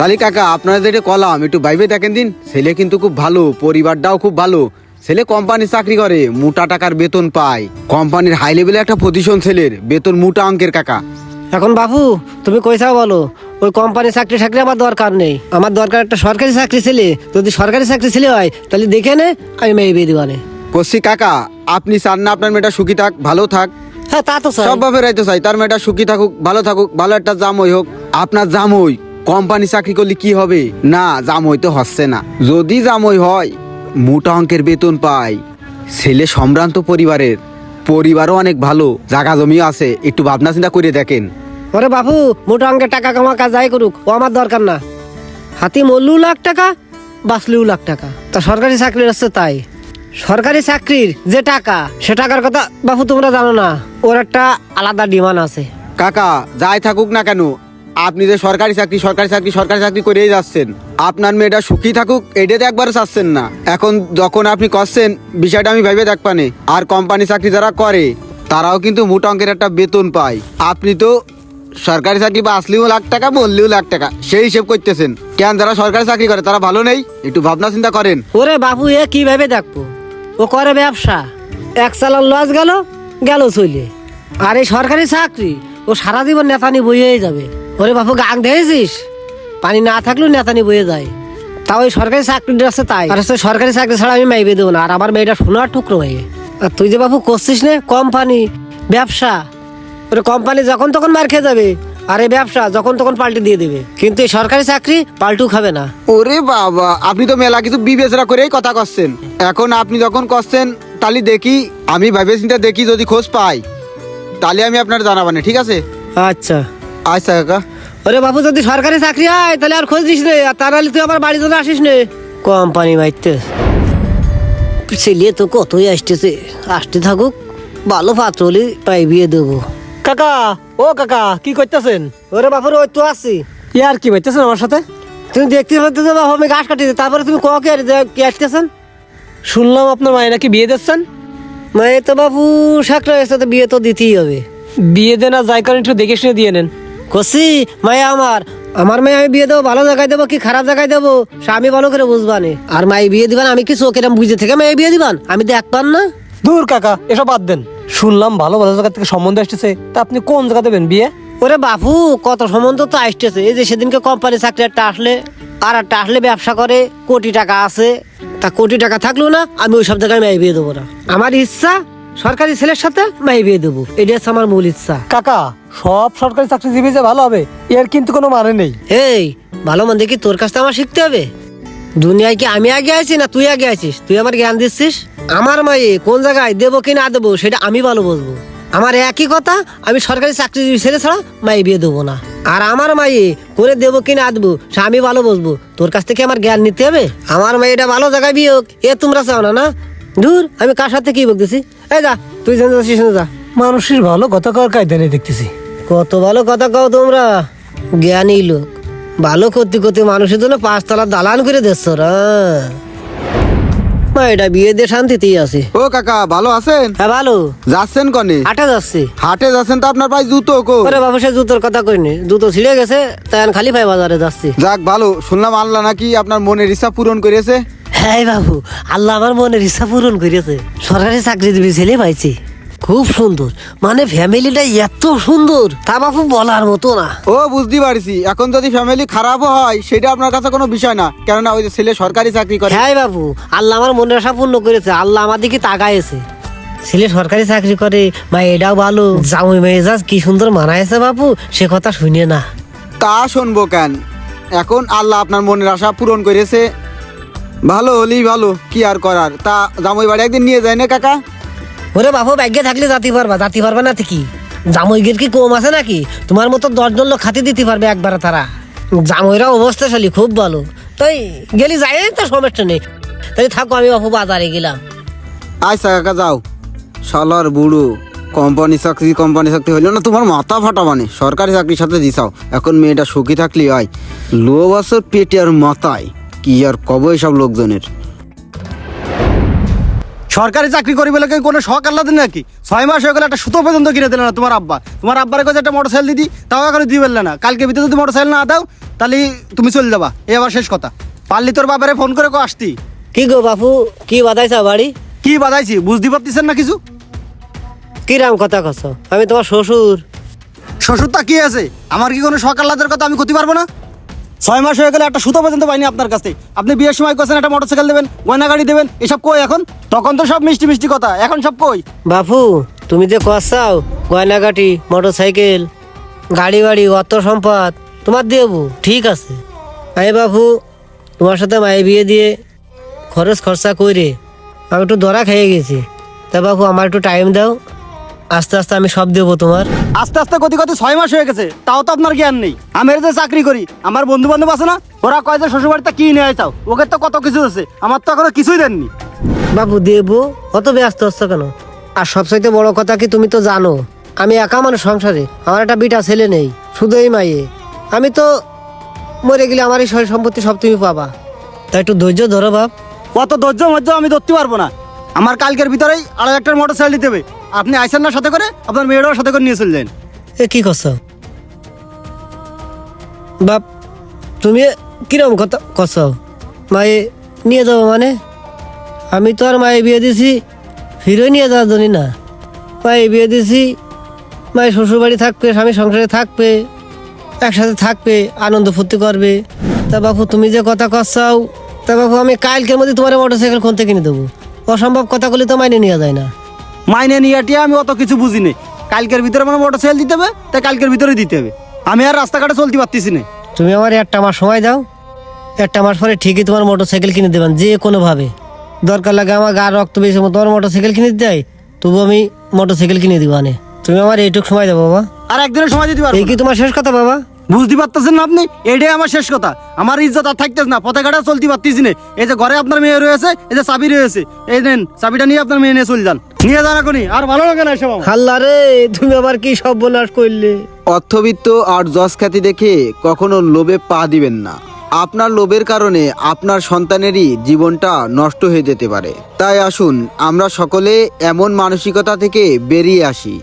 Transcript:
তাহলে কাকা আপনারা যেটা কলাম একটু ভাইবে দেখেন দিন। ছেলে কিন্তু খুব ভালো পরিবারটাও খুব ভালো। ছেলে কোম্পানি চাকরি করে মোটা টাকার বেতন পায়। কোম্পানির হাই লেভেলে একটা পজিশন ছেলের বেতন মোটা অঙ্কের কাকা। এখন বাবু তুমি কইসা বলো? ওই কোম্পানি চাকরি চাকরি আমার দরকার নেই। আমার দরকার একটা সরকারি চাকরি ছেলে। যদি সরকারি চাকরি ছেলে হয় তাহলে দেখে নে আমি মেয়ে বিয়ে দিবানে কষি কাকা আপনি চান না আপনার মেয়েটা সুখী থাক ভালো থাক। হ্যাঁ তা তো চাই। সব ভাবে রাইতে চাই তার মেয়েটা সুখী থাকুক ভালো থাকুক ভালো একটা জামই হোক। আপনার জামই কোম্পানি চাকরি করলে কি হবে? না জামই তো হচ্ছে না। যদি জামই হয় মোটা অঙ্কের বেতন পায় ছেলে সম্ভ্রান্ত পরিবারের পরিবারও অনেক ভালো জায়গা জমিও আছে একটু ভাবনা চিন্তা করে দেখেন। ওরে বাবু মোটা অঙ্কের টাকা কামা কাজ যাই করুক ও আমার দরকার না। হাতি মরলেও লাখ টাকা বাঁচলেও লাখ টাকা। তা সরকারি চাকরির আছে তাই। সরকারি চাকরির যে টাকা সে টাকার কথা বাবু তোমরা জানো না ওর একটা আলাদা ডিমান্ড আছে। কাকা যাই থাকুক না কেন আপনি যে সরকারি চাকরি সরকারি চাকরি সরকারি চাকরি করেই যাচ্ছেন। আপনার মেয়েটা সুখী থাকুক, এটাতে একবারও চাচ্ছেন না। এখন যখন আপনি করছেন, বিষয়টা আমি ভেবে দেখবানে আর কোম্পানি চাকরি যারা করে, তারাও কিন্তু মোটা অঙ্কের একটা বেতন পায়। আপনি তো সরকারি চাকরি বা আসলেও লাখ টাকা, বললেও লাখ টাকা, সেই হিসেব করতেছেন। কেন যারা সরকারি চাকরি করে, তারা ভালো নেই? একটু ভাবনা চিন্তা করেন। ওরে বাবু এ কীভাবে দেখব? ও করে ব্যবসা। এক সালার লস গেল গেল চলে আর এই সরকারি চাকরি, ও সারা জীবন নেতানি বইয়েই যাবে। ওরে বাপু গাং দেখেছিস? পানি না থাকলেও নেতানি বয়ে যায়। তাও ওই সরকারি চাকরিটা আছে তাই। আর হচ্ছে সরকারি চাকরি ছাড়া আমি মাইবে দেবো না। আর আমার মেয়েটা সোনার টুকরো হয়ে আর তুই যে বাপু করছিস না কোম্পানি ব্যবসা। ওরে কোম্পানি যখন তখন মার খেয়ে যাবে। আর এই ব্যবসা যখন তখন পাল্টে দিয়ে দেবে। কিন্তু এই সরকারি চাকরি পাল্টু খাবে না। ওরে বাবা আপনি তো মেলা কিছু বিবেচনা করেই কথা করছেন এখন আপনি যখন করছেন তাহলে দেখি আমি ভাবে চিন্তা দেখি যদি খোঁজ পাই। তাহলে আমি আপনার জানাবানে ঠিক আছে? আচ্ছা। আচ্ছা কাকা। ওরে বাবু যদি সরকারি চাকরি হয় তাহলে আর খোঁজ দিস নে। আর তা নাহলে তুই আমার বাড়ি চলে আসিস নে। কোম্পানি মাইতে ছেলে তো কতই আসতেছে। আসতে থাকুক ভালো পাত্র হলে পাই বিয়ে দেবো। কাকা ও কাকা কি করতেছেন? ওরে বাপুর ওই তো আসছি ইয়ার কি বাইতেছেন আমার সাথে? তুমি দেখতে পাচ্ছ বাবু আমি ঘাস কাটিয়েছি। তারপরে তুমি ককে আর কি আসতেছেন? শুনলাম আপনার মায়ের নাকি বিয়ে দিচ্ছেন? মায়ের তো বাবু সাকরা এসে তো বিয়ে তো দিতেই হবে। বিয়ে দেন যাই করেন একটু দেখে শুনে দিয়ে নেন। কষি মায়া আমার। আমার মেয়ে আমি বিয়ে দেবো ভালো জায়গায় দেবো কি খারাপ জায়গায় দেবো? স্বামী ভালো করে বুঝবানি আর মাই বিয়ে দিবান আমি কি চোখের বুঝে থেকে মেয়ে বিয়ে দিবান? আমি দেখবান না? দূর কাকা এসব বাদ দেন। শুনলাম ভালো ভালো জায়গা থেকে সম্বন্ধ আসতেছে। তা আপনি কোন জায়গা দেবেন বিয়ে? ওরে বাপু কত সম্বন্ধ তো আসতেছে। এই যে সেদিনকে কোম্পানি চাকরি একটা আসলে আর একটা আসলে ব্যবসা করে কোটি টাকা আছে। তা কোটি টাকা থাকল না আমি ওই সব জায়গায় মেয়ে বিয়ে দেবো না। আমার ইচ্ছা সরকারি ছেলের সাথে মেয়ে বিয়ে দেবো। এটা হচ্ছে আমার মূল ইচ্ছা। কাকা সব সরকারি চাকরিজীবী যে ভালো হবে এর কিন্তু কোনো মানে নেই। এই ভালো মন্দ কি তোর কাছ থেকে আমার শিখতে হবে? দুনিয়ায় কি আমি আগে আছি না তুই আগে আছিস? তুই আমার জ্ঞান দিচ্ছিস? আমার মায়ে কোন জায়গায় দেবো কি না দেবো সেটা আমি ভালো বুঝব আমার একই কথা আমি সরকারি চাকরিজীবী ছেলে ছাড়া মায়ে বিয়ে দেবো না। আর আমার মায়ে করে দেবো কি না দেবো সে আমি ভালো বুঝব তোর কাছ থেকে আমার জ্ঞান নিতে হবে? আমার মেয়েটা ভালো জায়গায় বিয়ে হোক এ তোমরা চাও না না? দূর আমি কার সাথে কি বলতেছি এই যা তুই জানতে যাচ্ছিস না যা। মানুষের ভালো কথা কর কায়দা নেই দেখতেছি। কত ভালো কথা কও তোমরা। জ্ঞানী লোক ভালো করতে করতে মানুষের জন্য পাঁচতলা দালান করে দিচ্ছ রা। মা, এটা বিয়ে দিয়ে শান্তিতেই আছে। ও কাকা ভালো আছেন? হ্যাঁ ভালো। যাচ্ছেন কনে? হাটে যাচ্ছি। হাটে যাচ্ছেন তো আপনার পায়ে জুতো কো ওরে বাবু সে জুতোর কথা কইনি। জুতো ছিঁড়ে গেছে তাই খালি পাই বাজারে যাচ্ছি। যাক ভালো। শুনলাম আল্লাহ নাকি আপনার মনের ইচ্ছা পূরণ করেছে হ্যাঁ বাবু আল্লাহ আমার মনের ইচ্ছা পূরণ করেছে সরকারি চাকরি চাকরিজীবী ছেলে পাইছি। খুব সুন্দর। মানে ফ্যামিলিটা এত সুন্দর তা বাবু বলার মতো না। ও বুঝতে পারছি। এখন যদি ফ্যামিলি খারাপও হয় সেটা আপনার কাছে কোনো বিষয় না। কেননা ওই যে ছেলে সরকারি চাকরি করে। হ্যাঁ বাবু আল্লাহ আমার মনের আশা পূর্ণ করেছে। আল্লাহ আমার দিকে তাকাইছে। ছেলে সরকারি চাকরি করে মা এটাও ভালো। জামুই মেজাজ কি সুন্দর মানাইছে বাবু সে কথা শুনে না। তা শুনব কেন? এখন আল্লাহ আপনার মনের আশা পূরণ করেছে। ভালো হলেই ভালো কি আর করার? তা জামাই বাড়ি একদিন নিয়ে যায় না কাকা? ওরে বাবু ব্যাগে থাকলে জাতি পারবা জাতি পারবা না কি জামইগের কি কম আছে নাকি? তোমার মতো দশজন লোক খাতি দিতে পারবে একবারে তারা। জামইরা অবস্থাশালী খুব ভালো। তাই গেলি যাই তো সমস্যা নেই। তাই থাকো আমি বাবু বাজারে গেলাম। আচ্ছা কাকা যাও। শালার বুড়ো কোম্পানি চাকরি কোম্পানি চাকরি হইল না তোমার মাথা ফাটা মানে? সরকারি চাকরির সাথে দিছাও। এখন মেয়েটা সুখী থাকলি হয়। লো বছর পেটে আর মাথায়। কি আর কব সব লোকজনের? সরকারি চাকরি করি বলে কোনো শখ আল্লাহ নাকি? ছয় মাস হয়ে গেলে একটা সুতো পর্যন্ত কিনে দিলে না তোমার আব্বা। তোমার আব্বার কাছে একটা মোটর সাইকেল দিদি তাও এখন দিয়ে বললে না। কালকে ভিতরে যদি মোটর সাইকেল না দাও তাহলে তুমি চলে যাবা। এই আবার শেষ কথা। পারলি তোর বাবারে ফোন করে কো আসতি। কি গো বাপু কি বাদাইছা বাড়ি? কি বাদাইছি বুঝতে পারতেছেন না কিছু? কি রাম কথা কছ আমি তোমার শ্বশুর। শ্বশুর তা কি আছে? আমার কি কোনো শখ আল্লাদের কথা আমি করতে পারব না? ছয় মাস হয়ে গেলে একটা সুতো পর্যন্ত পাইনি আপনার কাছে আপনি বিয়ের সময় করছেন একটা মোটরসাইকেল দেবেন গয়না গাড়ি দেবেন, এসব কই এখন? তখন তো সব মিষ্টি মিষ্টি কথা, এখন সব কই? বাপু, তুমি যে কষাও গয়নাগাটি মোটর সাইকেল গাড়ি বাড়ি অত সম্পদ, তোমার দেবো ঠিক আছে। আরে বাপু, তোমার সাথে মায়ের বিয়ে দিয়ে খরচ খরচা করে আমি একটু দরা খেয়ে গেছি। তা বাপু, আমার একটু টাইম দাও। আস্তে আস্তে আমি সব দেবো তোমার। আস্তে আস্তে গতি গতি ছয় মাস হয়ে গেছে তাও তো আপনার জ্ঞান নেই। আমি যে চাকরি করি আমার বন্ধু বান্ধব আছে না ওরা কয় যে শ্বশুর বাড়িতে কি নিয়ে চাও ওকে তো কত কিছু আছে আমার তো এখনও কিছুই দেননি। বাবু দেবো অত ব্যস্ত হচ্ছ কেন? আর সবচাইতে বড় কথা কি তুমি তো জানো আমি একা মানুষ সংসারে আমার একটা বিটা ছেলে নেই শুধু এই মাইয়ে আমি তো মরে গেলে আমার এই সয় সম্পত্তি সব তুমি পাবা। তাই একটু ধৈর্য ধরো বাপ। অত ধৈর্য মধ্য আমি ধরতে পারব না। আমার কালকের ভিতরেই আড়াই একটা মোটর সাইকেল দিতে হবে। আপনি আইসেন না সাথে করে? আপনার মেয়েরাও সাথে করে নিয়ে চললেন এ, কি করছ? বাপ, তুমি কিরম কথা করছ? মায়ে নিয়ে যাব মানে? আমি তো আর মায়ে বিয়ে দিছি, ফিরে নিয়ে যাওয়ার জন্য না। মায়ে বিয়ে দিছি, মায়ের শ্বশুরবাড়ি থাকবে স্বামী সংসারে থাকবে, একসাথে থাকবে, আনন্দ ফুর্তি করবে। তা বাপু, তুমি যে কথা করছাও, তা বাপু, আমি কালকের মধ্যে তোমার মোটর সাইকেল কোন কিনে দেবো। অসম্ভব কথাগুলি তো মাইনে নেওয়া যায় না। মাইনে নিয়ে আমি অত কিছু বুঝি নে কালকের ভিতরে মানে মোটর সাইকেল দিতে হবে তাই কালকের ভিতরে দিতে হবে। আমি আর রাস্তাঘাটে চলতে পারতেছি না। তুমি আমার একটা মাস সময় দাও একটা মাস পরে ঠিকই তোমার মোটর সাইকেল কিনে দেবেন যে কোনোভাবে। দরকার লাগে আমার গা রক্ত বেশি তোমার মোটর সাইকেল কিনে দেয় তবু আমি মোটর সাইকেল কিনে দিব আনে। তুমি আমার এইটুক সময় দাও বাবা। আর একদিনের সময় দিতে এই কি তোমার শেষ কথা বাবা? বুঝতে পারতেছেন না আপনি? এটাই আমার শেষ কথা। আমার ইজ্জত আর থাকতেছে না পথে ঘাটে চলতে পারতেছি না। এই যে ঘরে আপনার মেয়ে রয়েছে এই যে চাবি রয়েছে এই নেন চাবিটা নিয়ে আপনার মেয়ে নিয়ে চলে যান। নিয়ে যান এখনই আর ভালো লাগে না এসব হাল্লা রে তুমি আবার কি সব সর্বনাশ করলে? অর্থবিত্ত আর যশ খ্যাতি দেখে কখনো লোভে পা দিবেন না। আপনার লোভের কারণে আপনার সন্তানেরই জীবনটা নষ্ট হয়ে যেতে পারে। তাই আসুন আমরা সকলে এমন মানসিকতা থেকে বেরিয়ে আসি।